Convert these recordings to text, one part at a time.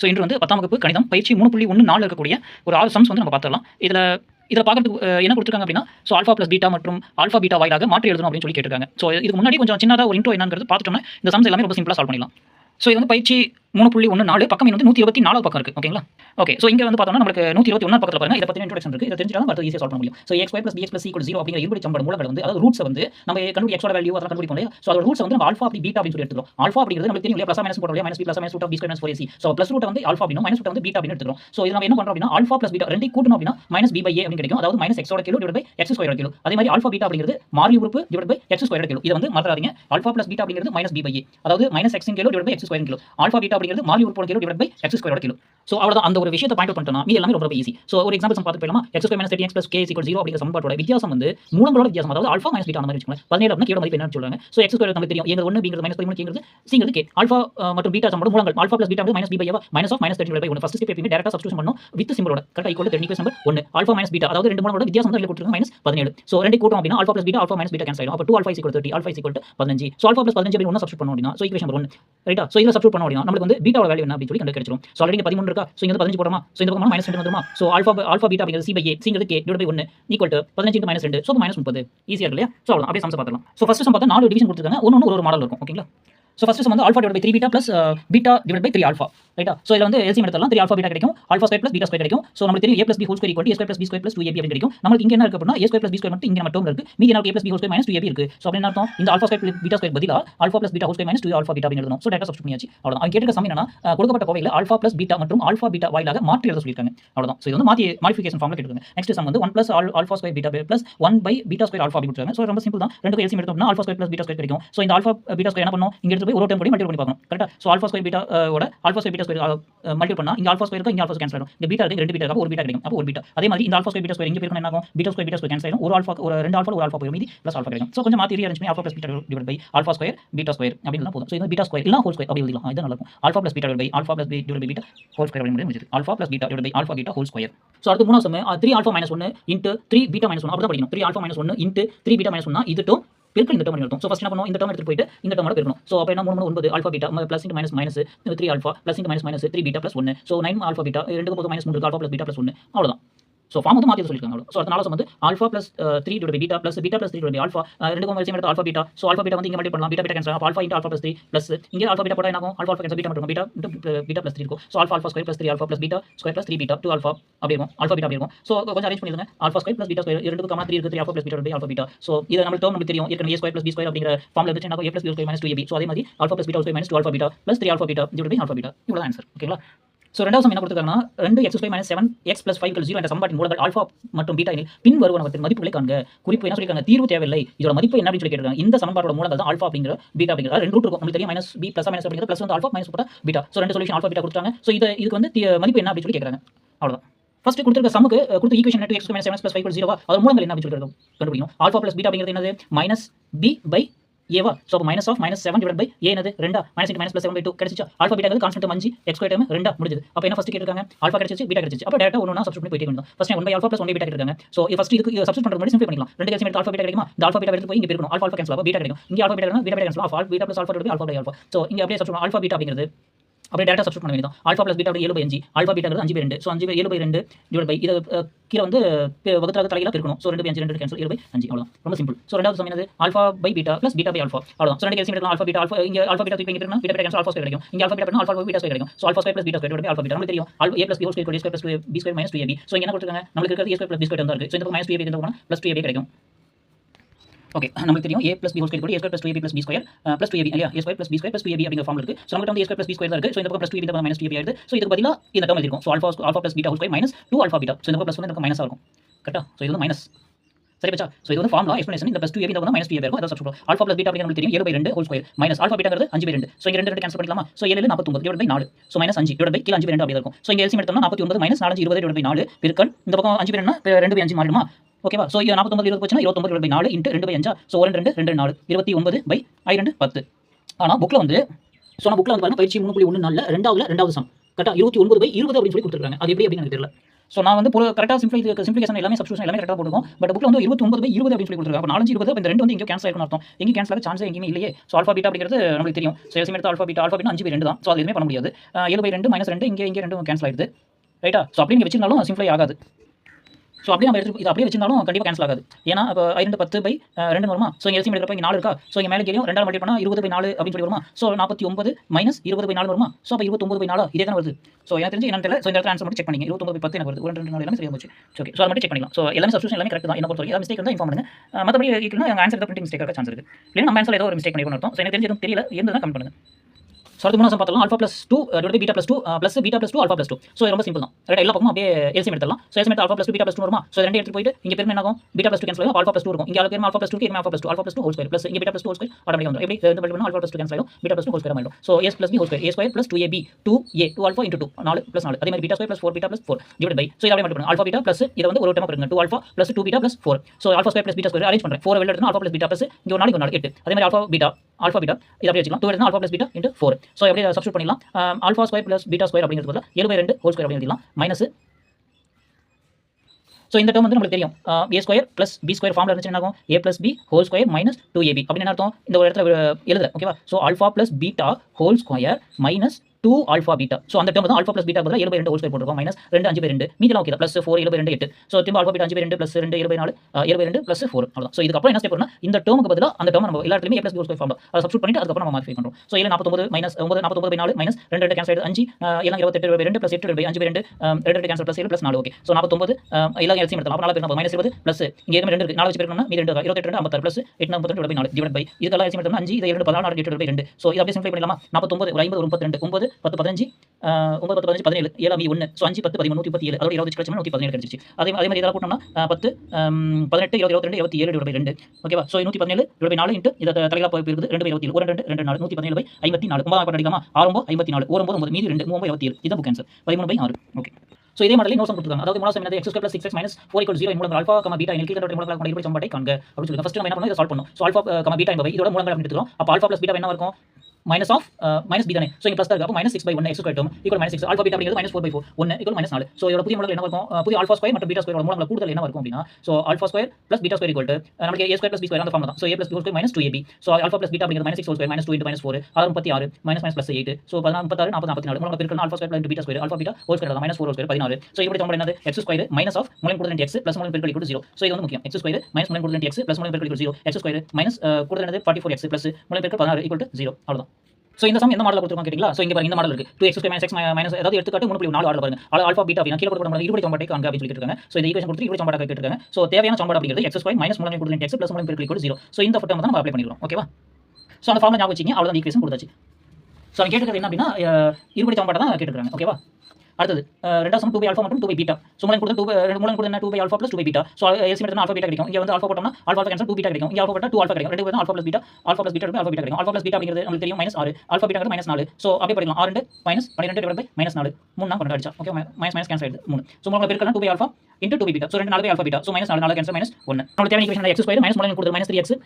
So இன்று வந்து பத்தாம் வகுப்பு கணிதம் பயிற்சி மூணு புள்ளி ஒன்று நாலு இருக்கக்கூடிய ஒரு ஆறு சம்ஸ் வந்து நம்ம பார்த்துடலாம். இதில் இதில் பார்க்கறதுக்கு என்ன கொடுத்துருக்காங்க அப்படின்னா ஸோ ஆல்ஃபா ப்ளஸ் பீட்டா மற்றும் ஆல்ஃபா பீட்டா வாயிலாக மாற்றி எழுதணும் அப்படின்னு சொல்லி கேட்டிருக்காங்க. ஸோ இதுக்கு முன்னாடி கொஞ்சம் சின்னதாக ஒரு இன்ட்ரோ என்னங்கிறது பார்த்துட்டோம்னா இந்த சம்ஸ் எல்லாமே ரொம்ப சிம்பிளாக சால்வ் பண்ணிடலாம். ஸோ இது வந்து பயிற்சி மூணு புள்ளி ஒன்று நாலு பக்கம் வந்து நூற்றி இருபத்தி நாலாவது பக்கம் இருக்குது ஓகேங்களா? ஓகே ஸோ இங்கே வந்து பார்த்தோம்னா நமக்கு நூற்றி இருபத்தி ஒன்று பக்கத்தில் பாருங்க. இதை பற்றி இன்ட்ரோடக்ஷன் இருக்குது இதை தெரிஞ்சாலும் அடுத்த ஈஸியாக சால்வ் பண்ண முடியும். So X Y plus BX plus equal zero அப்படிங்கிற இருபடி சம்பளம் மூலங்கள் வந்து அதாவது ரூட்ஸ் வந்து நம்ம கண்டுபிடி எக்ஸோட வேல்யூ அதெல்லாம் கண்டுபிடிப்போம் இல்லையா? ஸோ அதோட ரூட்ஸ் வந்து நம்ம ஆல்ஃபா அப்படி பீட்டா அப்படின்னு சொல்லி எடுத்துக்கிறோம். ஆல்ஃபா அப்படிங்கிறது நம்மளுக்கு தெரியும் இல்லையா? ப்ளஸ் மைனஸ் போட்டோம் minus B plus minus root of B square minus four AC so plus root வந்து ஆல்ஃபா அப்படின்னா மைனஸ் ரூட் வந்து பீட்டா அப்படின்னு எடுத்துக்கிறோம். ஸோ இது நம்ம என்ன பண்ணுறோம் அப்படின்னா ஆல்ஃபா ப்ளஸ் பீட்டா ரெண்டு கூட்டணும் அப்படின்னா மைனஸ் பி பை ஏ அப்படின்னு கிடைக்கும். அதாவது மைனஸ் எக்ஸோட கிலோ டிவைட் பை எக்ஸ் ஸ்கொயர் கிலோ. அதே மாதிரி ஆல்ஃபா பீட்டா அப்படிங்கிறது மாறி உறுப்பு டிவைட் பை எக்ஸ் ஸ்கொயர் கிலோ. இது வந்து மறந்துடாதீங்க. ஆல்ஃபா ப்ளஸ் பீட்டா அப்படிங்கிறது மைனஸ் பி பை ஏ அதாவது மைனஸ் எக்ஸ் கிலோ டிவைட் பை எக்ஸ் ஸ்கொயர் கிலோ. ஆல்ஃபா பீட்டா அப்படிங்கிறது மாறி உறுப்பு கிலோ டிவைட் பை எக்ஸ் ஸ்கொயரோட கிலோ ஸோ அவ்வளோதான் அந்த ஒரு விஷயத்தை பாயிண்ட் அவுட் பண்ணிட்டோம் மீதி எல்லாமே ரொம்ப ஈஸி ஸோ ஒரு எக்ஸாம்பிள் பார்த்து போயிடலாம்? X square minus X plus K சிக்கல் ஜீரோ அப்படிங்கிற சம்பாட்டோட வித்தியாசம் வந்து மூலங்களோட வித்தியாசம் அதாவது ஆல்ஃபா மைனஸ் பீட்டா அந்த மாதிரி வச்சுக்கோங்க பதினேழு அப்படின்னா கீழே மதிப்பு என்ன சொல்லுவாங்க ஸோ எக்ஸ் ஸ்கொயர் நமக்கு தெரியும். எங்கள் ஒன்று பிங்கிறது மைனஸ் பதிமூணு கேங்கிறது சிங்கிறது கே ஆல்ஃபா மற்றும் பீட்டா சம்பளம் மூலங்கள். Alpha plus beta minus B by minus of minus thirty by ஒன்று ஃபஸ்ட் ஸ்டெப் எப்பயுமே டேரக்டாக சப்ஸ்டியூஷன் பண்ணும். வித் சிம்பிளோட கரெக்டாக ஈக்குவல் தேர்ட்டி நம்பர் ஒன்று ஆல்ஃபா மைனஸ் பீட்டா அதாவது ரெண்டு மூலங்களோட வித்தியாசம் வந்து கொடுத்துருங்க மைனஸ் பதினேழு. ஸோ ரெண்டு கூட்டம் அப்படின்னா alpha plus beta alpha minus beta cancel ஆகும் அப்போ டூ ஆல்ஃபா சிக்கல் தேர்ட்டி ஆல்ஃபா சிக்கல் பதினஞ்சு. ஸோ ஆல்ஃபா பிளஸ் பதினஞ்சு அப்படி ஒன்று சப்ஸ்டியூட் பண்ணோம் அப்படின்னா ஸோ ஈக்குவேஷன் ஒன்று ரைட்டா ஸோ இதில் சப்ஸ்டியூட் பண்ணோம் அப்படின்னா நம்மளுக்கு வந்து பீட்டாவோட வேல்யூ என்ன அப்படின்னு சொல்லி கண்டு கிடைச்சிரும் ஸோ ஆல்ரெடி பதிமூணு இருக்கா? ஸோ இங்க வந்து பதினஞ்சு போடுமா ஸோ இந்த பக்கம் மைனஸ் ரெண்டு வந்துருமா? ஸோ ஆல்ஃபா ஆல்ஃபா பீட்டா அப்படிங்கிறது சி பை ஏ சிங்கிறது கே டிவைட் பை ஒன்று ஈக்குவல் டு பதினஞ்சு மைனஸ் ரெண்டு. ஸோ மைனஸ் முப்பது. ஈஸியாக இல்லையா? ஸோ அவ்வளோ அப்படியே சம்ஸ் பார்த்துலாம் ஸோ ஃபஸ்ட் சம் பார்த்தா நாலு டிவிஷன் கொடுத்துருக்காங்க. ஒன்று ஒரு ஒரு மாடல் இருக்கும். ஓகேங்களா ஸோ ஃபஸ்ட் சம் வந்து alpha divide by three beta plus beta divide by three alpha ரைட்டா ஸோ இதில் வந்து எல்சியம் எடுத்தாலும் த்ரீ ஆல்ஃபா பீட்டா கிடைக்கும். Alpha square plus beta square கிடைக்கும். ஸோ நமக்கு தெரியும் A plus B whole square equal A square plus B square plus two AB அப்படின்னு கிடைக்கும். நமக்கு இங்கே என்ன இருக்கு அப்படின்னா A square plus B square மட்டும் இங்கே மட்டும் இருக்கு. மீதி நமக்கு A plus B whole square minus two AB இருக்கு. ஸோ அப்படின்னு அர்த்தம்? இந்த ஆல்ஃபா ஸ்கொயர் பீட்டா ஸ்கொயர் பதிலாக alpha plus beta whole square minus two alpha beta அப்படின்னு எழுதணும். ஸோ டேட்டா சப்ஸ்டியூட் பண்ணியாச்சு. அவ்வளோ அவங்க கேட்டுக்க சம் என்னன்னா கொடுக்கப்பட்ட கோவையில் ஆல்ஃபா ப்ளஸ் பீட்டா மற்றும் ஆல்ஃபா பீட்டா வாயிலாக மாற்றி எழுத சொல்லியிருக்காங்க. அவ்வளோதான் ஸோ இது வந்து மாற்றி மாடிஃபிகேஷன் ஃபார்மில் கேட்டுருக்காங்க. நெக்ஸ்ட் சம் வந்து one plus all alpha square beta plus one by beta square alpha அப்படி கொடுத்துருக்காங்க. ஸோ ரொம்ப சிம்பிள் தான். ரெண்டு எல்சியம் எடுத்தோம்னா alpha square plus beta square கிடைக்கும். ஸோ இந்த ஆல்ஃபா பீட்டா ஸ்கொயர் என்ன பண்ணும்? இங்க எடுத்து போய் ஒரு டைம் கூட மல்டிபிள் பண்ணி பார்க்கணும். கரெக்டாக ஸோ ஆல்ஃபா ஸ்கொயர் பீட்டா ஓட alpha square beta square multiple பண்ணா இங்கே ஆல்ஃபா ஸ்கொயர் இங்கே ஆல்ஃபா கேன்சல் ஆகும் இந்த பீட்டா இருக்கு ரெண்டு பீட்டா இருக்கு ஒரு பீட்டா கிடைக்கும். அப்போ ஒரு பீட்டா அதே மாதிரி இந்த ஆல்ஃபா ஸ்கொயர் பீட்டா ஸ்கொயர் இங்க போய் என்ன ஆகும் beta square beta square cancel ஆகும் ஒரு ஆல்ஃபா ஒரு ரெண்டு ஆல்ஃபா ஒரு ஆல்ஃபா போய் மீதி ப்ளஸ் ஆல்ஃபா கிடைக்கும். ஸோ கொஞ்சம் மாற்றி அரேஞ்ச் பண்ணி alpha plus beta divide by alpha square beta square அப்படின்னு போதும். ஸோ இது பீட்டா ஸ்கொயர் இல்லை ஹோல் ஸ்கொயர் அப்படி எழுதலாம் இது நல்லா இருக்கும் alpha plus beta divide by alpha plus divide beta whole square அப்படின்னு முடிஞ்சது. Alpha plus beta divide by alpha beta whole square so அடுத்து மூணாவது சமயம் த்ரீ ஆல்ஃபா மைனஸ் ஒன்று இன்ட்டு த்ரீ பீட்டா மைனஸ் ஒன்று அப்படி தான் படிக்கணும். த்ரீ ஆல்ஃபா மைனஸ் ஒன்று இன்ட்டு த்ரீ பீட்டா மைனஸ் ஒன்னா இது டோம் பெருக்கல் இந்த டேர்ம் எடுத்தோம். ஸோ ஃபஸ்ட் என்ன பண்ணுவோம் இந்த டேர்ம் எடுத்து போயிட்டு இந்த டேர்மோட பெருக்கணும். ஸோ அப்போ என்ன? மூணு மூணு ஒன்பது alpha beta plus into minus minus three alpha plus into minus minus three beta plus ஒன்று ஸோ நைன் ஆல்ஃபா பீட்டா ரெண்டு போது மைனஸ் மூணு ஆல்ஃபா ப்ளஸ் பீட்டா ப்ளஸ் ஒன்று அவ்வளோதான் ஸோ ஃபார்ம் வந்து மாற்றி சொல்லியிருக்காங்க அவ்வளோ ஸோ அதனால வந்து alpha plus three two beta plus beta plus three two alpha ரெண்டு வரிசையும் எடுத்து alpha beta so alpha beta வந்து இங்கே மட்டும் பண்ணலாம். Beta beta cancel alpha into alpha plus three plus இங்கே ஆல்ஃபா பீட்டா போட என்ன ஆகும் ஆல்ஃபா கேன்சல் பீட்டா மட்டும் பீட்டா பீட்டா ப்ளஸ் த்ரீ இருக்கும். So alpha alpha square plus three alpha plus beta square plus three beta two alpha அப்படி இருக்கும். Alpha beta அப்படி இருக்கும். ஸோ கொஞ்சம் அரேஞ்ச் பண்ணிடுங்க alpha square plus beta square ரெண்டு comma three இருக்கு three alpha plus beta alpha beta so இது நம்ம டேர்ம் நமக்கு தெரியும். ஏற்கனவே ஸ்கொயர் ப்ளஸ் பி ஸ்கொயர் அப்படிங்கிற ஃபார்ம்ல வச்சு என்ன A plus B square minus two AB so அதே மாதிரி alpha plus beta square minus two alpha beta plus three alpha beta divide by alpha beta இவ்வளோ ஆன்சர் ஓகேங்களா ஸோ ரெண்டாவது சம் என்ன கொடுத்துருக்காங்கன்னா ரெண்டு X square minus seven X plus five zero என்ற சம்பாட்டின் மூலங்கள் ஆல்ஃபா மற்றும் பீட்டா எனில் பின் வருவனவற்றின் மதிப்புகளை காண்க. குறிப்பு என்ன சொல்லியிருக்காங்க? தீர்வு தேவையில்லை. இதோட மதிப்பு என்ன அப்படின்னு சொல்லி கேட்டிருக்காங்க. இந்த சமன்பாட்டோட மூலங்கள் தான் ஆல்ஃபா அப்படிங்கிற பீட்டா அப்படிங்கிற. ரெண்டு ரூட் இருக்கும். உங்களுக்கு தெரியும் மைனஸ் பி ப்ளஸ் மைனஸ் அப்படிங்கிற ப்ளஸ் வந்து ஆல்ஃபா மைனஸ் போட்டா பீட்டா ஸோ ரெண்டு சொல்யூஷன் ஆல்ஃபா பீட்டா கொடுத்தாங்க ஸோ இது இதுக்கு வந்து மதிப்பு என்ன அப்படின்னு சொல்லி கேட்குறாங்க. அவ்வளோதான் ஃபர்ஸ்ட் கொடுத்துருக்க சமுக்கு கொடுத்து equation two X minus seven plus five zero அது மூலங்கள் என்ன அப்படின்னு சொல்லி கண்டுபிடிக்கும் ஆல்ஃபா ப்ளஸ் பீட்டா அப்படிங்கிறது என்னது? மைனஸ் பி பை ஏவா ஸோ அப்போ minus of minus seven divide by A என்னது? ரெண்டா? Minus into minus plus seven by two கிடைச்சிச்சு? ஆல்ஃபா பீட்டா கான்ஸ்டன்ட் அஞ்சு எக்ஸ் டைம் ரெண்டா? முடிஞ்சது. அப்போ என்ன ஃபஸ்ட் கேட்டிருக்காங்க? ஆல்ஃபா கிடைச்சிச்சு பீட்டா கிடைச்சிச்சு. அப்போ டேரக்டா ஒன்று சப்ஸ்ட் பண்ணி போயிட்டு வேணும் first one by alpha plus one beta கேட்டிருக்காங்க. ஸோ ஃபஸ்ட் இதுக்கு சப்ஸ்ட் பண்ணுறது முன்னாடி சிம்பிள் பண்ணிக்கலாம். ரெண்டு கேஸ் ஆல்ஃபா பீட்டா கிடைக்குமா? இந்த ஆல்ஃபா பீட்டா எடுத்து போய் இங்கே இருக்கணும் ஆல்ஃபா கேன்சல் ஆகும். பீட்டா கிடைக்கும். இங்கே alpha beta beta cancel of all beta plus alpha divide alpha by alpha so இங்கே அப்படியே சப்ஸ்ட் ஆல்ஃபா பீட்டா அப்படிங்கிறது. அப்படி டேட்டா சப்ஸ்ட் பண்ண வேண்டியது ஆல்ஃபா ப்ளஸ் பீட்டா ஏழு பை அஞ்சு. ஆல்ஃபா பீட்டா அஞ்சு பை ரெண்டு. ஸோ அஞ்சு பை ஏழு பை ரெண்டு டிவைட் பை இது கீழே வந்து வகுத்தாக தலையில இருக்கணும் ஸோ ரெண்டு பை அஞ்சு ரெண்டு கேன்சல் ஏழு பை அஞ்சு. அவ்வளோ ரொம்ப சிம்பிள் ஸோ ரெண்டாவது சமயம் alpha by beta plus beta by alpha அவ்வளோ ஸோ ரெண்டு கேஸ் ஆல்ஃபா பீட்டா ஆல்ஃபா இங்கே ஆல்ஃபா பீட்டா தூக்கி இங்கே பீட்டா கேன்சல் ஆல்ஃபா ஸ்கொயர் கிடைக்கும். இங்கே alpha beta alpha beta square கிடைக்கும். So alpha square plus beta square by alpha beta நமக்கு தெரியும். All A plus B whole square square plus B square minus two AB so என்ன கொடுத்துருக்காங்க? நம்மளுக்கு இருக்கிறது A square plus B square தான் இருக்குது so இந்த மைனஸ் டூ ஏபி இந்த ப்ளஸ் டூ ஏபி கிடைக்கும். ஓகே நமக்கு தெரியும் A plus B whole square A square plus two AB plus B square plus two AB இல்லையா? A square plus B square plus two AB அப்படிங்கிற form இருக்குது so நம்மகிட்ட வந்து A square plus B square தான் இருக்கு. So இந்த பக்கம் plus two AB minus two AB ஆயிடுது. ஸோ இதுக்கு பதிலாக இந்த டேர்ம் இருக்கும் so alpha alpha plus beta whole square minus two alpha beta so இந்த பக்கம் பிளஸ் வந்து நமக்கு மைனஸ் இருக்கும். கரெக்டா ஸோ இது வந்து மைனஸ் சரி பச்சா. ஸோ இது வந்து ஃபார்ம்லா எக்ஸ்பிளேஷன் இந்த ப்ளஸ் டூ ஏபி வந்து மைனஸ் டூ ஏபி இருக்கும். அதை சப்ஸ்ட் ஆல்ஃபா ப்ளஸ் பீட்டா அப்படிங்கிறது தெரியும். ஏழு பை ரெண்டு ஹோல் ஸ்கொயர் மைனஸ் ஆல்ஃபா பீட்டாங்கிறது அஞ்சு பை ரெண்டு. ஸோ இங்கே ரெண்டு ரெண்டு கேன்சல் பண்ணிக்கலாமா? ஸோ ஏழு நாற்பத்தொம்பது டிவைட் பை நாலு. ஸோ மைனஸ் அஞ்சு டிவைட் பை கீழே அஞ்சு பை ரெண்டு அப்படி இருக்கும். ஸோ இங்கே எல்சியம் எடுத்தோம்னா நாற்பத்தி ஒன்பது மைனஸ் நாலஞ்சு இருபது டிவைட் பை நாலு. பெருக்கல் இந்த பக்கம் அஞ்சு பை ரெண்டு ரெண்டு பை அஞ்சு மாறிடுமா ஓகேவா ஸோ இது நாற்பத்தொம்பது இருபது போச்சுன்னா இருபத்தொம்பது டிவைட் பை நாலு இன்ட்டு ரெண்டு பை அஞ்சா. ஸோ ரெண்டு ரெண்டு ரெண்டு நாலு. இருபத்தி ஒன்பது பை ஐ ரெண்டு பத்து. ஆனால் புக்கில் வந்து ஸோ நான் புக்கில் வந்து பாருங்க பயிற்சி மூணு புள்ளி ஒன்று நாலில் ரெண்டாவது ரெண்டாவது சம் கரெக்டாக இருபத்தி ஒன்பது பை இருபது அப்படின்னு சொல்லி கொடுத்துருக்காங்க. அது எப்படி அப்படின்னு எனக்கு தெரியல. ஸோ நான் வந்து கரெக்டாக சிம்பிளி சிம்பிளிகேஷன் எல்லாமே சப்ஸ்டியூஷன் எல்லாமே கரெக்டாக போட்டுருக்கோம். பட் புக்கில் வந்து இருபத்தி ஒன்பது பை இருபது அப்படின்னு சொல்லி கொடுத்துருக்காங்க. அப்போ நாலஞ்சு இருபது இந்த ரெண்டு வந்து இங்கே கேன்சல் ஆயிருக்கும் அர்த்தம். எங்கே கேன்சல் ஆக சான்ஸ் எங்கேயுமே இல்லையே. ஸோ ஆல்ஃபா பீட்டா அப்படிங்கிறது நம்மளுக்கு தெரியும். ஸோ எஸ்எம் எடுத்து ஆல்ஃபா பீட்டா ஆல்ஃபா பீட்டா அஞ்சு பை ரெண்டு தான். ஸோ அது எதுவுமே பண்ண முடியாது. ஏழு பை ரெண்டு மைனஸ் ரெண்டு இங்கே இங்கே ரெண்டும் கேன்சல் ஆயிடுது. ரைட்டா ஸோ அப்படி நீங்கள் வச்சிருந்தாலும் சிம்பிளை ஆகாது. ஸோ அப்படியே நம்ம எடுத்து இது அப்படியே வச்சிருந்தாலும் கண்டிப்பாக கேன்சல் ஆகாது. ஏன்னா இப்போ ஐந்து பத்து பை ரெண்டு வருமா? ஸோ இங்கே எஸ்எம் எடுக்கிறப்ப இங்கே நாலு இருக்கா? ஸோ இங்கே மேலே கேரியும் ரெண்டாவது மல்டி பண்ணால் இருபது பை நாலு அப்படின்னு சொல்லி வருமா? ஸோ நாற்பத்தி ஒன்பது மைனஸ் இருபது பை நாலு வருமா? ஸோ அப்போ இருபத்தொம்பது பை நாலு? இதே தான் வருது. ஸோ எனக்கு தெரிஞ்சு என்ன தெரியல. ஸோ இந்த இடத்துல ஆன்சர் மட்டும் செக் பண்ணிங்க. இருபத்தொம்பது பத்து எனக்கு வருது. ஒரு ரெண்டு நாலு எல்லாமே சரியா போச்சு ஓகே ஸோ அதை மட்டும் செக் பண்ணிக்கலாம். ஸோ எல்லாமே சப்ஸ்டியூஷன் எல்லாமே கரெக்ட் தான். என்ன பொறுத்த வரைக்கும் மிஸ்டேக் இருந்தால் இன்ஃபார்ம் பண்ணுங்க. மற்றபடி இருக்குன்னா எங்கள் ஆன்சர் தான் பிரிண்டிங் மிஸ்டேக் சான்ஸ் இருக்குது இல்லைன்னா நம்ம ஆன்சர் ஏதோ ஒரு மிஸ்டேக் பண்ணிக்கணும் அர்த்தம். ஸோ எனக்கு தெரிஞ்சு எதுவும் தெரியல. இருந்தால் கம்மி பண்ணுங்க. ஸோ அடுத்த மூணு பார்த்தலாம் alpha plus two divide beta plus two plus beta plus two alpha plus two so ரொம்ப சிம்பிள் தான். ரைட் எல்லா பக்கமும் அப்படியே LCM எடுத்துலாம் so LCM alpha plus two beta plus two வருமா? ஸோ ரெண்டு எடுத்து போயிட்டு இங்கே பேர் என்ன ஆகும் பீட்டா ப்ளஸ் டூ கேன்சல் ஆகும் ஆல்ஃபா ப்ளஸ் டூ இருக்கும். இங்கே பேர் ஆல்ஃபா ப்ளஸ் டூ இங்கே alpha plus two alpha plus two whole square plus இங்கே beta plus two whole square automatic வந்துடும். எப்படி? ரெண்டு பண்ணி ஆல்ஃபா ப்ளஸ் டூ கேன்சல் ஆகும் beta plus two whole square ஆகிடும் so S plus B whole square A square plus two A B two A two alpha into two நாலு plus நாலு. அதே மாதிரி beta square plus four beta plus four divide by so இதை அப்படியே மட்டும் alpha beta plus இதை வந்து ஒரு டைம் பண்ணுங்க two alpha plus two beta plus four so alpha square plus beta square arrange பண்ணுறேன் ஃபோர் வெளில எடுத்து ஆல்ஃபா ப்ளஸ் பீட்டா ப்ளஸ் இங்கே ஒரு நாளைக்கு ஒரு நாள் எட்டு. அதே மாதிரி ஆல்ஃபா பீட்டா ஆல்ஃபா பீட்டா இது அப்படியே வச்சுக்கலாம். டூ எடுத்து alpha plus beta into four so அப்படியே சப்ஸ்டியூட் பண்ணிடலாம். Alpha square plus beta square அப்படிங்கிறது பதிலா ஏழு பை ரெண்டு ஹோல் ஸ்கொயர் அப்படின்னு எழுதிக்கலாம் மைனஸ் ஸோ இந்த டேர்ம் வந்து நம்மளுக்கு தெரியும். A square plus B square ஃபார்ம்ல இருந்துச்சு என்ன ஆகும்? A plus B whole square minus two AB அப்படின்னு என்ன அர்த்தம்? இந்த ஒரு இடத்துல எழுதுறேன் ஓகேவா so alpha plus beta whole square minus two alpha beta so அந்த டேர்ம் தான் ஆல்ஃபா ப்ளஸ் பீட்டா பதிலாக இருபது ரெண்டு ஹோல் ஸ்கொயர் போட்டுருக்கோம். மைனஸ் ரெண்டு அஞ்சு பை ரெண்டு. மீதிலாம் ஓகே ப்ளஸ் ஃபோர் இருபது ரெண்டு எட்டு. ஸோ திரும்ப ஆல்ஃபா பீட்டா அஞ்சு பை ரெண்டு ப்ளஸ் ரெண்டு இருபது நாலு இருபது ரெண்டு ப்ளஸ் ஃபோர் அவ்வளோ ஸோ இதுக்கப்புறம் என்ன ஸ்டெப் வரும்னா இந்த டேர்முக்கு பதிலாக அந்த டேர்ம் நம்ம எல்லா இடத்துலையும் A plus whole square form அதை சப்ஸ்ட் பண்ணிட்டு அதுக்கப்புறம் நம்ம மாடிஃபை பண்ணுறோம் ஸோ இல்லை நாற்பத்தொம்பது மைனஸ் ஒன்பது நாற்பத்தொம்பது நாலு மைனஸ் ரெண்டு ரெண்டு கேன்சல் அஞ்சு எல்லாம் இருபத்தெட்டு இருபது ரெண்டு ப்ளஸ் எட்டு இருபது அஞ்சு பை ரெண்டு ரெண்டு ரெண்டு கேன்சல் ப்ளஸ் ஏழு ப்ளஸ் நாலு ஓகே ஸோ நாற்பத்தொம்பது எல்லாம் எல்சியம் எடுத்தோம் அப்போ நாலு பேர் மைனஸ் இருபது ப்ளஸ் இங்கே ரெண்டு இருக்குது நாலு வச்சு பேருக்கணும் மீது ரெண்டு இருபத்தெட்டு ரெண்டு ஐம்பத்தாறு ப்ளஸ் எட்டு நாற்பத்தி ரெண்டு நாலு டிவைட் பை இதுக்கெல்லாம் எல்சியம் எடுத்தோம்னா அஞ்சு இதை இரண்டு பதினாறு எட்டு பை ரெண்டு ஸோ இதை அப்படியே சிம்பிளை பண்ணலாமா நாற்பத்தொம்பது ஒரு ஐம்பது ஒரு முப்பத்தி ரெண்டு ஒன்பது பத்து பதினஞ்சு ஒன்பது பத்து பதினஞ்சு பதினேழு ஏழாம் ஒன்று ஸோ அஞ்சு பத்து பதிமூணு நூற்றி பத்தி ஏழு அதோட இருபது கிடச்சி நூற்றி பதினேழு கிடச்சிச்சு அதே அதே மாதிரி இதெல்லாம் கூட்டோம்னா பத்து பதினெட்டு இருபது இருபத்தி ரெண்டு இருபத்தி ஏழு டிவைட் ரெண்டு. ஓகேவா ஸோ நூற்றி பதினேழு டிவைட் நாலு இன்ட்டு இதை தலையில போய் இருக்குது ரெண்டு இருபத்தி ஏழு ஒரு ரெண்டு ரெண்டு நாலு நூற்றி பதினேழு பை ஐம்பத்தி நாலு. ஒன்பதாம் பாட்டு அடிக்காமா ஐம்பத்தி நாலு ஒரு ஒன்பது ஒன்பது மீதி ரெண்டு ஒன்பது இருபத்தி ஏழு. இதான் புக் ஆன்சர் பதிமூணு பை ஆறு. ஓகே ஸோ இதே மாதிரி நோசம் கொடுத்துருக்காங்க. அதாவது மூணாவது என்னது? X plus six X minus four equal zero மூலம் ஆல்ஃபா கமா பீட்டா எனக்கு கீழே மூலம் கொண்ட இருபது சம்பாட்டை காண்க. அப்படின்னு சொல்லுங்க ஃபஸ்ட் நம்ம என்ன பண்ணுவோம் இதை சால்வ் பண்ணும். ஸோ ஆல்ஃபா கமா பீட்டா என்பவை இதோட மூலம் அப்படின்னு எடுத்துக்கிறோம். அப்போ ஆல்ஃபா பிளஸ் பீட்டா என்ன இருக்கும் மைனஸ் ஆஃப் மைனஸ் பி தானே. ஸோ இங்கே ப்ளஸ் இருக்கும் minus six by one X square term equal minus six alpha beta அப்படிங்கிறது மைனஸ் ஃபோர் பை ஃபோர் ஒன்று ஈக்குவல் மைனஸ் நாலு. ஸோ இதோட புதிய மூலம் என்ன இருக்கும்? புதிய ஆல்ஃபா ஸ்கொயர் மற்றும் பீட்டா ஸ்கொயர் மூலம் கூடுதல் என்ன இருக்கும் அப்படின்னா so alpha square plus beta square equal நமக்கு A square plus B square அந்த ஃபார்ம் தான். So A plus B square minus two AB so alpha plus beta அப்படிங்கிறது minus six square minus two into minus four ஆறு முப்பத்தி ஆறு minus minus plus eight so பதினாறு முப்பத்தாறு நாற்பது நாற்பத்தி நாலு. மூலம் பெருக்கல் alpha square into beta square alpha beta whole square minus four square பதினாறு. ஸோ இப்படி தமிழ் என்னது? எக்ஸ் ஸ்கொயர் மைனஸ் ஆஃப் மூலம் கூடுதல் எக்ஸ் ப்ளஸ் மூலம் பெருக்கல் ஈக்குவல் ஜீரோ ஸோ இது வந்து முக்கியம். எக்ஸ் ஸ்கொயர் மைனஸ் மூலம் கூடுதல் எக்ஸ் ப்ளஸ் மூலம் பெருக்கல் ஜீரோ எக்ஸ் ஸ்கொயர் மைனஸ் கூடுதல் என்னது? ஃபார்ட்டி ஃபோர் எக்ஸ் ப்ளஸ் மூலம் பெருக்கல் பதினாறு ஈக்குவல் டு ஜீரோ அவ்வளோதான் ஸோ இந்த சம் எந்த மாடல் கொடுத்துருக்கோம் கேட்டிங்களா? ஸோ இங்கே பாருங்க இந்த மாடல் இருக்கு. Two X minus X minus ஏதாவது எடுத்துக்காட்டு மூணு புள்ளி நாலு ஆடல் பாருங்க. ஆல் ஆல்ஃபா பீட்டா அப்படின்னா கீழே கொடுக்கப்பட்ட இருபடி சம்பாட்டை காண்க அப்படின்னு சொல்லிட்டு இருக்காங்க ஸோ இந்த ஈக்குவேஷன் கொடுத்து இருபடி சம்பாட்டை கேட்டுருக்காங்க. ஸோ தேவையான சம்பாடு அப்படிங்கிறது எக்ஸ் ஸ்கொயர் மைனஸ் மூணு கொடுத்து எக்ஸ் பிளஸ் மூணு பெருக்கல் ஜீரோ ஸோ இந்த ஃபோட்டோ தான் நம்ம அப்ளை பண்ணிடுவோம் ஓகேவா ஸோ அந்த ஃபார்மில் ஞாபகம் வச்சிங்க அவ்வளோதான் ஈக்குவேஷன் கொடுத்தாச்சு ஸோ அவங்க கேட்டுக்கிறது என்ன அப்படின்னா இருபடி சமன்பாட்டை தான் கேட்டுருக்காங்க ஓகேவா அடுத்தது ரெண்டாவது சம் டூ பை ஆல்ஃபா மற்றும் டூ பை பீட்டா ஸோ மூலம் கொடுத்து டூ மூலம் கொடுத்து two by alpha plus two by beta so SC மட்டும் ஆல்ஃபா பீட்டா கிடைக்கும். இங்கே வந்து ஆல்ஃபா போட்டோம்னா ஆல்ஃபா கேன்சல் டூ பீட்டா கிடைக்கும். இங்கே ஆல்ஃபா போட்டா டூ ஆல்ஃபா கிடைக்கும். ரெண்டு பேரும் alpha plus beta alpha plus beta alpha beta கிடைக்கும். ஆல்ஃபா ப்ளஸ் பீட்டா அப்படிங்கிறது நமக்கு தெரியும் மைனஸ் ஆறு. ஆல்ஃபா பீட்டா மைனஸ் நாலு. ஸோ அப்படியே படிக்கலாம். ஆறு மைனஸ் பன்னிரெண்டு டிவைட் பை மைனஸ் நாலு. மூணு நான் பன்னெண்டு அடிச்சா ஓகே மைனஸ் மைனஸ் கேன்சல் ஆயிடுது. மூணு. ஸோ உங்களுக்கு பெருக்கலாம் two by alpha into two by beta so ரெண்டு நாலு by alpha beta so minus நாலு நாலு கேன்சல் மைனஸ் ஒன்று நம்மளுக்கு தேவையான எக்ஸ் ஸ்கொயர் மைனஸ் மூலம் கொடுத்து மைனஸ் த்ரீ எக்ஸ்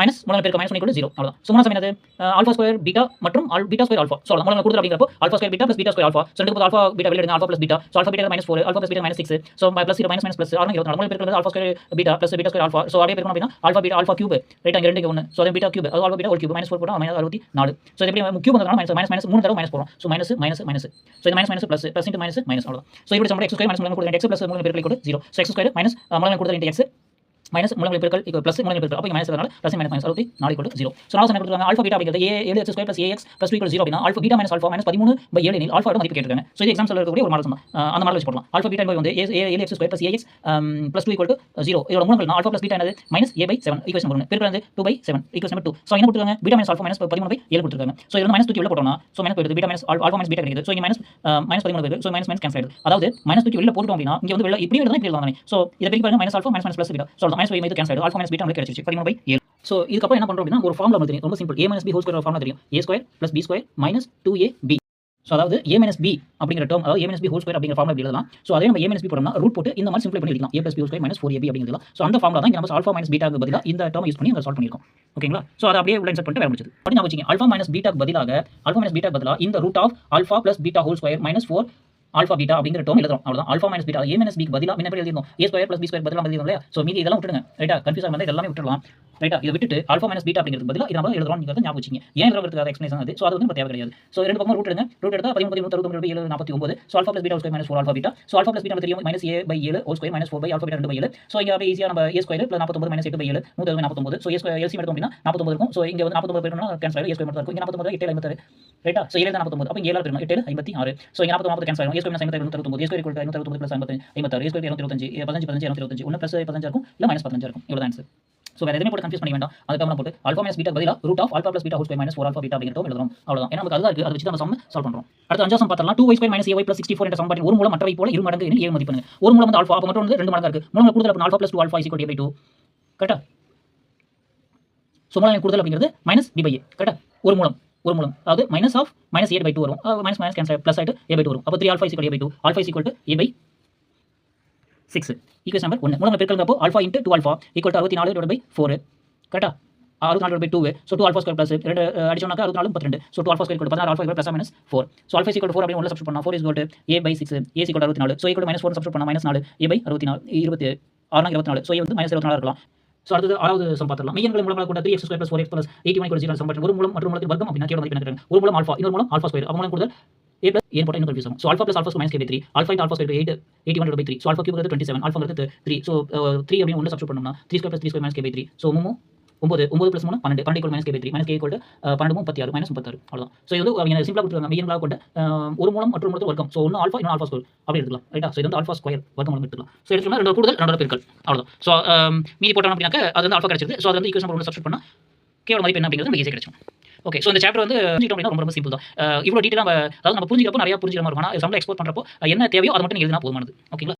மைனஸ் மூலம் பெருக்க மைனஸ் ஒன் ஜீரோ அவ்வளோ ஸோ மூலம் என்னது? ஆல்ஃபா ஸ்கொயர் பீட்டா மற்றும் all beta square alpha so மூலம் கொடுத்து அப்படிங்கிறப்போ alpha square beta plus beta square alpha so ரெண்டு ஆல்ஃபா பீட்டா வெளியே alpha plus beta so alpha beta minus four alpha plus beta minus six so plus minus minus plus ஆறு இருபத்தி நாலு. மூலம் பெருக்கிறது alpha square beta plus beta square alpha so அப்படியே பெருக்கணும் அப்படின்னா alpha beta alpha cube right அங்கே ரெண்டு ஒன்று ஸோ அதே பீட்டா கியூப் அது ஆல்ஃபா பீட்டா ஒரு கியூப் மைனஸ் ஃபோர் போட்டால் மைனஸ் அறுபத்தி நாலு. ஸோ எப்படி கியூப் வந்ததுனால மைனஸ் மைனஸ் மைனஸ் மூணு தடவை மைனஸ் போகிறோம் so minus minus minus so இது minus minus plus plus into minus minus அவ்வளோ ஸோ இப்படி சொல்லுங்கள் எக்ஸ் ஸ்கொயர் மைனஸ் மூலம் கொடுத்து எக்ஸ் ப்ளஸ் மூலம் பெருக்கல் கொடுத்து zero so X square minus மூலம் கொடுத்து எக்ஸ் மைனஸ் மூலங்களை பெருக்கல் இப்போ ப்ளஸ் மூலங்களை பெருக்கல் அப்போ மைனஸ் வரனால ப்ளஸ் மைனஸ் மைனஸ் அறுபத்தி நாலு ஈக்குவல் ஜீரோ ஸோ நான் என்ன கொடுத்துருக்காங்க? ஆல்ஃபா பீட்டா அப்படிங்கிறது ஏ ஏழு X square plus AX plus equal zero அப்படின்னா alpha beta minus alpha minus பதிமூணு பை ஏழு எனில் ஆல்ஃபா மதிப்பு கேட்டுருக்காங்க. ஸோ இது எக்ஸாம்ஸில் இருக்கக்கூடிய ஒரு மாடல் அந்த மாடல் வச்சு போடலாம். ஆல்ஃபா பீட்டா வந்து ஏ ஏழு X square plus AX plus two equal zero இதோட மூலங்கள் ஆல்ஃபா ப்ளஸ் பீட்டா என்னது? Minus A by seven equation ஒன்று பெருக்கல் வந்து two by seven equation number two so என்ன கொடுத்துருக்காங்க? பீட்டா மைனஸ் ஆல்ஃபா மைனஸ் பதிமூணு பை ஏழு கொடுத்துருக்காங்க. ஸோ இது மைனஸ் தூக்கி உள்ள போட்டோம்னா ஸோ மைனஸ் போயிடுது? Beta minus alpha minus beta கிடைக்குது. ஸோ இங்கே மைனஸ் மைனஸ் பதிமூணு வருது ஸோ மைனஸ் மைனஸ் கேன்சல் ஆயிடுது. அதாவது மைனஸ் தூக்கி வெளில போட்டோம் அப்படின்னா இங்கே வந்து வெளில இப்படி தான் இப்படி தான். ஸோ இதை பெருக்கி minus alpha minus minus plus beta so minus இது கேன்சல் ஆகிடும் ஆல்ஃபா மைனஸ் பீட்டா நமக்கு கிடைச்சிருச்சு. பதிமூணு பை ஏழு. ஸோ இதுக்கப்புறம் என்ன பண்ணுறோம் அப்படின்னா ஒரு ஃபார்முலா தெரியும். ரொம்ப simple A minus B whole square formula தெரியும். A square plus B square minus two A B so அதாவது ஏ மைனஸ் பி அப்படிங்கிற டேர்ம் அதாவது A minus B whole square அப்படிங்கிற ஃபார்முலா எழுதலாம். ஸோ அதே நம்ம ஏ மைனஸ் பி போடணும்னா root போட்டு இந்த மாதிரி சிம்பிளை பண்ணி எழுதலாம் A plus B whole square minus four AB அப்படிங்கிறதுலாம் ஸோ அந்த ஃபார்முலா தான் நம்ம ஆல்ஃபா மைனஸ் பீட்டாக்கு பதிலாக இந்த டேர்ம் யூஸ் பண்ணி அதை சால்வ் பண்ணியிருக்கோம். ஓகேங்களா ஸோ அதை அப்படியே உள்ள இன்சர்ட் பண்ணிட்டு வேறு முடிச்சது அப்படி நான் வச்சுங்க ஆல்ஃபா மைனஸ் பீட்டாக்கு பதிலாக ஆல்ஃபா மைனஸ் பீட்டாக்கு பதிலாக இந்த root of alpha plus beta whole square minus four alpha beta அப்படிங்கிற டோம் எழுதுறோம். அவ்வளோதான் alpha minus beta A minus பிக்கு பதிலாக என்ன எப்படி எழுதிருந்தோம் A square plus B square பதிலாக எழுதிருந்தோம் இல்லையா ஸோ மீதி இதெல்லாம் விட்டுருங்க ரைட்டா கன்ஃபியூஸ் வந்து எல்லாமே விட்டுறலாம் ரைட்டா இதை விட்டுட்டு ஆல்ஃபா மைனஸ் பீட்டா அப்படிங்கிறது பதிலாக இதை நம்ம எழுதுறோம் நீங்கள் ஞாபகம் வச்சிங்க. ஏன் எழுதுறதுக்கு எக்ஸ்பிளேஷன் அது. ஸோ அது வந்து தேவை கிடையாது. ஸோ ரெண்டு பக்கம் ரூட் எடுங்க. ரூட் எடுத்தால் பதிமூணு பதிமூணு அறுபத்தி ஏழு நாற்பத்தி ஒன்பது. So alpha plus beta square minus four alpha beta so alpha plus beta தெரியும். மைனஸ் ஏ பை ஏழு ஓ square minus four by alpha beta ரெண்டு பை ஏழு ஸோ இங்கே அப்படியே ஈஸியாக நம்ம ஏ ஸ்கொயர் பிளஸ் நாற்பத்தொம்பது மைனஸ் எட்டு பை ஏழு நூற்றி நாற்பத்தொம்பது ஸோ ஏ ஸ்கொயர் எல்சி எடுத்தோம் அப்படின்னா நாற்பத்தொம்பது இருக்கும். ஸோ இங்கே வந்து நாற்பத்தொம்பது பேருனா கேன்சல் ஏ ஸ்கொயர் மட்டும் இருக்கும். இங்கே நாற்பத்தொம்பது எட்டு ஐம்பத்தாறு ரைட்டா ஸோ ஏழு நாற்பத்தொம்பது அப்போ ஏழு பெருமா எட்டு ஐம்பத்தி ஆறு. ஸோ இங்கே நாற்பத்தி நாற்பது கேன்சல் ஆகும் ஏ ஸ்கொயர் ஐம்பத்தி ஏ ஸ்கொயர் ஐம்பத்தாறு ஏ ஸ்கொயர் இருபத்தஞ்சு பதினஞ்சு பதினஞ்சு இருபத்தஞ்சு ஒன்று பதினஞ்சு இருக்கும் இல்லை மைனஸ் பதினஞ்சு இருக்கும் இவ்வளோ ஆன்சர் ஸோ வேறு எதுவுமே போட்டு கன்ஃபியூஸ் வேண்டாம் அதுக்காக போட்டு மைனஸ் பீட்டா பதிலாக root of plus beta square minus four alpha beta எழுதுறோம் அவ்வளோதான் ஏன்னா நமக்கு அதுதான் இருக்குது அதை வச்சு நம்ம சம் சால்வ் பண்ணுறோம் அடுத்த சம் பார்த்தலாம் two y square minus a plus sixty four என்ற ஒரு மூலம் மற்றவை போல இரு மடங்கு எனில் மதிப்பு ஒரு மூலம் வந்து ஆல்ஃபா அப்போ மட்டும் வந்து ரெண்டு மடங்கு இருக்குது மூலம் கூடுதல் alpha plus two alpha by two கரெக்டா கூடுதல் அப்படிங்கிறது மைனஸ் பி பை ஏ கரெக்டா ஒரு மூலம் ஒரு மூலம். அதாவது minus of minus a by two வரும். மைனஸ் மைனஸ் கேன்சல் ப்ளஸ் ஆகிட்டு ஏ பை டூ வரும். அப்போ three alpha is equal a by two alpha is equal a by six equation number ஒன்று மூலம் பெருக்கிறப்போ alpha into two alpha equal to அறுபத்தி நாலு divide by four கரெக்டா அறுபத்தி நாலு by two so two alpha square plus ரெண்டு அடிச்சோம்னா அறுபத்தி நாலு முப்பத்தி ரெண்டு. ஸோ டூ ஆல்ஃபா ஸ்கொயர் பதினாறு alpha plus minus four so alpha equal four அப்படின்னு ஒன்று சப்ஸ்ட் பண்ணா four is got A by six A equal அறுபத்தி நாலு. So equal minus four subst பண்ணா மைனஸ் நாலு. ஏ பை அறுபத்தி நாலு. இருபத்தி ஆறு இருபத்தி நாலு. ஸோ வந்து மைனஸ் இருபத்தி நாலு இருக்கலாம். ஸோ அடுத்தது ஆறாவது சம் பார்த்துலாம் மையங்களை மூலமாக கூட three x square plus four x plus eighty one zero sum ஒரு மூலம் மற்றும் மூலத்தின் வர்க்கம் அப்படின்னா கேவல மாதிரி ஒரு மூலம் ஆல்ஃபா இன்னொரு மூலம் ஆல்ஃபா ஸ்கொயர் அவங்க மூலம் கூட ஏ பிளஸ் ஏன் போட்டால் இன்னும் கன்ஃபியூஸ் ஆகும் so alpha plus alpha minus k three alpha in alpha square eight eighty one by three so alpha cube twenty seven alpha three so three அப்படின்னு ஒன்று சப்ஸ்ட் பண்ணோம்னா three square plus three square minus k three so மூமோ ஒம்பது ஒம்பது plus மூணு பன்னெண்டு. பன்னெண்டு minus k by three minus k equal பன்னெண்டு முப்பத்தி ஆறு மைனஸ் முப்பத்தாறு அவ்வளோதான் ஸோ இது வந்து அவங்க சிம்பிளாக கொடுத்துருக்காங்க. மையங்களாக கொண்ட ஒரு மூலம் மற்றும் மூலத்தில் வர்க்கம். ஸோ ஒன்று ஆல்ஃபா இன்னும் ஆல்ஃபா ஸ்கொயர் அப்படி எடுத்துக்கலாம். ரைட்டா ஸோ இது வந்து ஆல்ஃபா ஸ்கொயர் வர்க்கம் மூலம் எடுத்துக்கலாம். ஸோ எடுத்துக்கலாம் ரெண்டு கூடுதல் ரெண்டு பெருக்கள் அவ்வளோதான் ஸோ மீதி போட்டோம் அப்படின்னாக்க அது வந்து ஆல்ஃபா கிடைச்சிருக்கு ஸோ அது வந்து ஈக்குவேஷன் ஒன்று சப்ஸ்ட் பண்ணால் கேவோட மதிப்பு என்ன அப்படிங்கிறது நமக்கு ஈஸியாக கிடைக்கும் ஓகே ஸோ இந்த சாப்டர் வந்து புரிஞ்சிட்டோம் அப்படின்னா ரொம்ப ரொம்ப சிம்பிள் தான். இவ்வளோ டீட்டெயில் நம்ம அதாவது நம்ம புரிஞ்சிக்கிறப்போ நிறையா புரிஞ்சிக்கிற மாதிரி இருக்கும். ஆனால் சம்பளம் எக்ஸ்போர்ட் பண்ணுறப்போ என்ன தேவையோ அதை மட்டும் எழுதினா போதுமானது. ஓகேங்களா